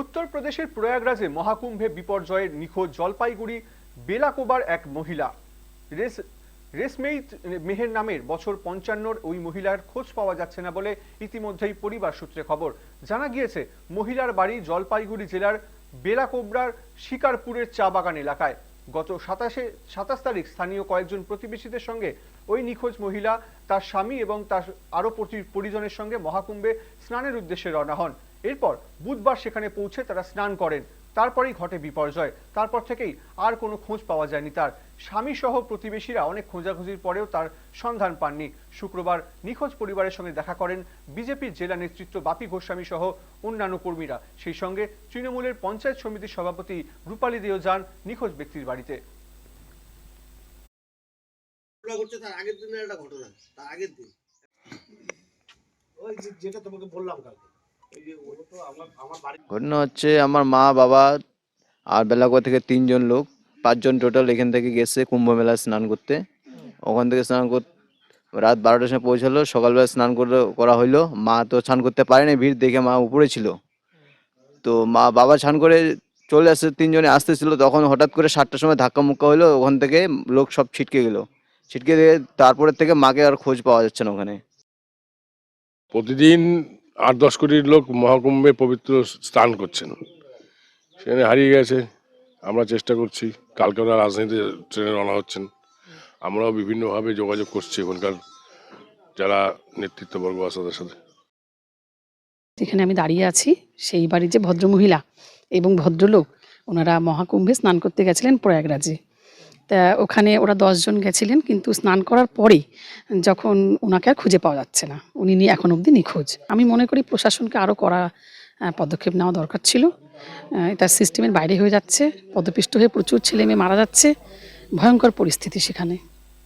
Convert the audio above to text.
উত্তরপ্রদেশের প্রয়াগরাজে মহাকুম্ভে বিপর্যয়ের নিখোঁজ জলপাইগুড়ি বেলাকোবার এক মহিলা। রেস রেসমেই মেহের নামের বছর পঞ্চান্নর ওই মহিলার খোঁজ পাওয়া যাচ্ছে না বলে ইতিমধ্যেই পরিবার সূত্রে খবর। জানা গিয়েছে, মহিলার বাড়ি জলপাইগুড়ি জেলার বেলাকোবরার শিকারপুরের চা বাগান এলাকায়। গত সাতাশে, সাতাশ তারিখ স্থানীয় কয়েকজন প্রতিবেশীদের সঙ্গে ওই নিখোঁজ মহিলা, তার স্বামী এবং তার আরও পরিজনের সঙ্গে মহাকুম্ভে স্নানের উদ্দেশ্যে রওনা হন। এরপর বুধবার সেখানে পৌঁছে তারা স্নান করেন। তারপরেই ঘটে বিপর্যয়। তারপর থেকেই আর কোনো খোঁজ পাওয়া যায়নি তার। স্বামী সহ প্রতিবেশীরা অনেক খোঁজাখুঁজির পরেও তার সন্ধান পাননি। শুক্রবার নিখোঁজ পরিবারের সঙ্গে দেখা করেন বিজেপির জেলা নেতৃত্ব বাপি গোস্বামী সহ অন্যান্য কর্মীরা। সেই সঙ্গে তৃণমূলের পঞ্চায়েত সমিতির সভাপতি রূপালী দেও যান নিখোঁজ ব্যক্তির বাড়িতে। তার আগের দিনের একটা ঘটনা তার আগের দিন। ওই যেটা তোমাকে বললাম কালকে। ঘটনা হচ্ছে আমার মা, বাবা আর বেলাগোয়া থেকে তিনজন লোক, পাঁচজন টোটাল এখান থেকে গেছে কুম্ভ মেলায় স্নান করতে। ওখান থেকে স্নান কর রাত বারোটার সময় পৌঁছালো, সকালবেলা স্নান করল করা হইল। মা তো স্নান করতে পারেনি ভিড় দেখে মা উপরে ছিল। তো মা, বাবা স্নান করে চলে আসছে তিনজনে আসতেছিল। তখন হঠাৎ করে সাতটার সময় ধাক্কা মুক্কা হইল, ওখান থেকে লোক সব ছিটকে গেলো। ছিটকে দিয়ে তারপরের থেকে মাকে আর খোঁজ পাওয়া যাচ্ছে না ওখানে। প্রতিদিন আট দশ কোটির লোক মহাকুম্ভে পবিত্র স্নান করছেন। সেখানে হারিয়ে গেছে। আমরা চেষ্টা করছি, কালকে ওরা রাজধানীতে ট্রেনে রওনা হচ্ছেন। আমরাও বিভিন্নভাবে যোগাযোগ করছি এখানকার যারা নেতৃত্ববর্গ আছে তাদের সাথে। যেখানে আমি দাঁড়িয়ে আছি, সেই বাড়ির যে ভদ্রমহিলা এবং ভদ্রলোক, ওনারা মহাকুম্ভে স্নান করতে গেছিলেন প্রয়াগরাজে। তা ওখানে ওরা দশজন গেছিলেন, কিন্তু স্নান করার পরে যখন ওনাকে আর খুঁজে পাওয়া যাচ্ছে না, উনি নিয়ে এখন অবধি নিখোঁজ। আমি মনে করি প্রশাসনকে আরও করা পদক্ষেপ নেওয়া দরকার ছিল। এটা সিস্টেমের বাইরে হয়ে যাচ্ছে, পদপিষ্ট হয়ে প্রচুর ছেলে মেয়ে মারা যাচ্ছে, ভয়ঙ্কর পরিস্থিতি সেখানে।